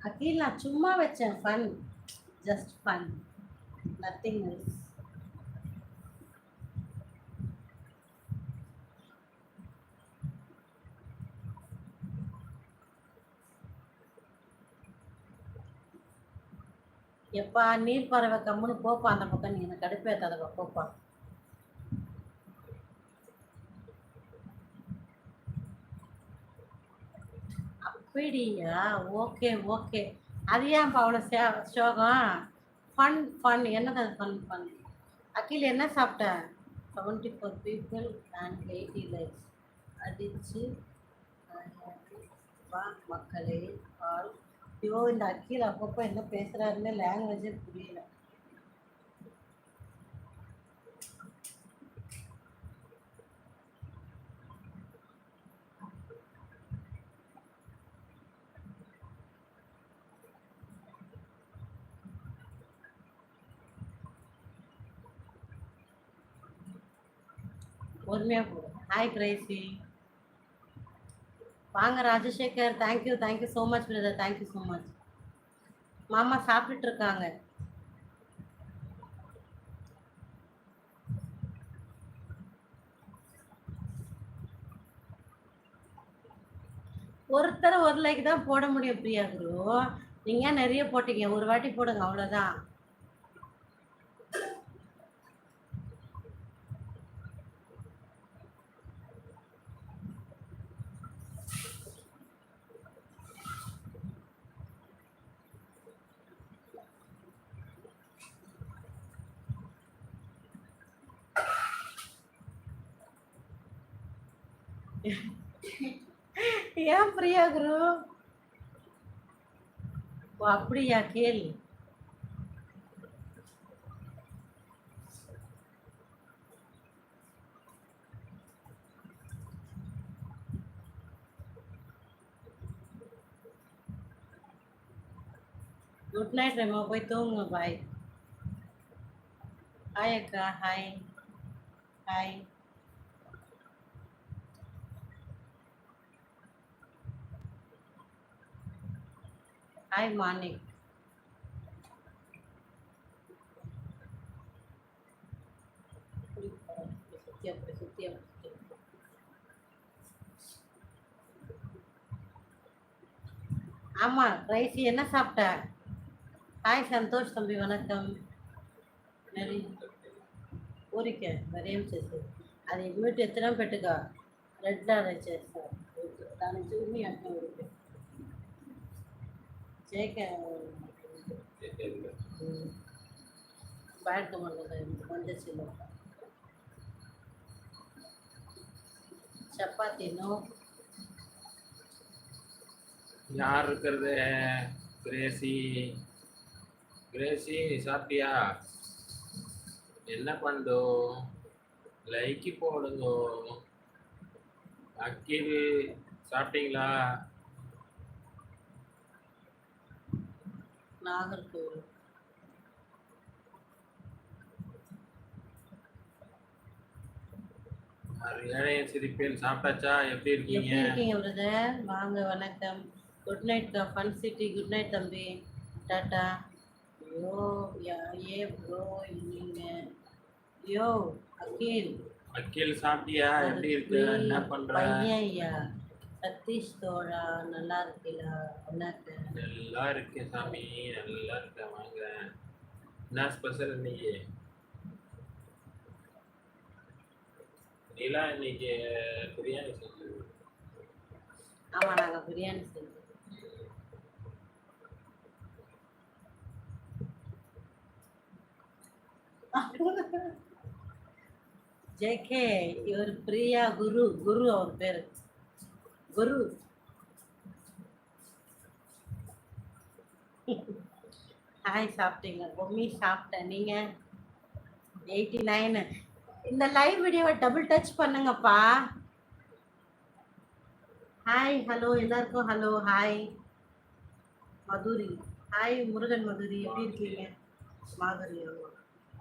அகில் நான் சும்மா வச்சேன். Fun just fun nothing else எப்பா நீர் பறவை கம்முன்னு போப்பா. அந்த பக்கம் நீ எனக்கு கடுப்பேத்தாதப்பா போப்பா. அப்படியா ஓகே ஓகே. அது ஏன்ப்பா அவ்வளோ சே சோகம்? ஃபன் ஃபன் என்னது அது ஃபன் ஃபன் அகில் என்ன சாப்பிட்ட? Seventy four people and eighty life அடிச்சு வா மக்களே ஆல் ஐயோ இந்த அகில் அப்பப்போ என்ன பேசுகிறாருன்னு லாங்குவேஜே புரியல. பொறுமையாக போடு. ஹாய் கிரேசி வாங்க Rajasekar. Thank you thank you so much brother thank you so much மாமா சாப்பிட்டுட்டு இருக்காங்க. ஒருத்தர் ஒரு லைக் தான் போட முடியும் பிரியா குரு. நீங்க நிறைய போட்டீங்க? ஒரு வாட்டி போடுங்க அவ்வளோதான் ஏன் பிரியா குரு? ஓ அப்படியா? கேள். Good night Rema. போய் தூங்குங்க பாய் ஹாய் அக்கா. ஹாய் ஹாய் ஹாய் மார்னிங் சுத்தி அப்படி சுத்தி அப்படி சுத்தி. ஆமா ரைசி என்ன சாப்பிட்ட ஹாய் சந்தோஷ் தம்பி வணக்கம் நிறைய ఊరికే మరేం చేసేది అది ఇమ్యూనిటీ ఎత్తడం పెట్టుగా రెడ్ అది చేస్తారు దాన్ని చూసి అంటే ఊరికే ஜெயிக்க பேட் வந்துச்சு சப்பாத்தினோ யார் இருக்கிறது? கிரேசி. கிரேசி சாப்பிட்டியா? என்ன பண்ணுதோ லைக்கி போடுங்கோ அக்கீல் சாப்பிட்டீங்களா? நாகர்கோவில். ஏழையன் சிரிப்பேன். சாப்பிட்டாச்சா? எப்படி இருக்கீங்க? எப்படி இருக்கீங்க பிரதர் வாங்க வணக்கம். Good night fun city good night தம்பி. டாட்டா. யா- ஏ ப்ரோ நீங்க ஐயோ அகில். அக்கில் சாப்பிட்டியா? எப்படி இருக்கு? என்ன பண்ற? ஐயா. சதீஷ் தோழா நல்லா இருக்கீங்களா என்னக்கு நல்லா இருக்கு சாமி நல்லா இருக்க வாங்க. என்ன ஸ்பெஷல் இன்னைக்கு? நிலா இன்னைக்கு பிரியாணி செஞ்சு ஆமா நாங்க பிரியாணி செஞ்சோம் ஜேகே இவர் பிரியா குரு குரு அவர் பேரு. குரு ஹாய் சாப்பிட்டீங்க. பொம்மி சாப்பிட்டேன். நீங்க? எயிட்டி நைனு இந்த லைவ் வீடியோவை டபுள் டச் பண்ணுங்கப்பா. ஹாய் ஹலோ எல்லாருக்கும் hello hi Madhuri. Hi Murugan Madhuri. எப்படி இருக்கீங்க? மாதுரி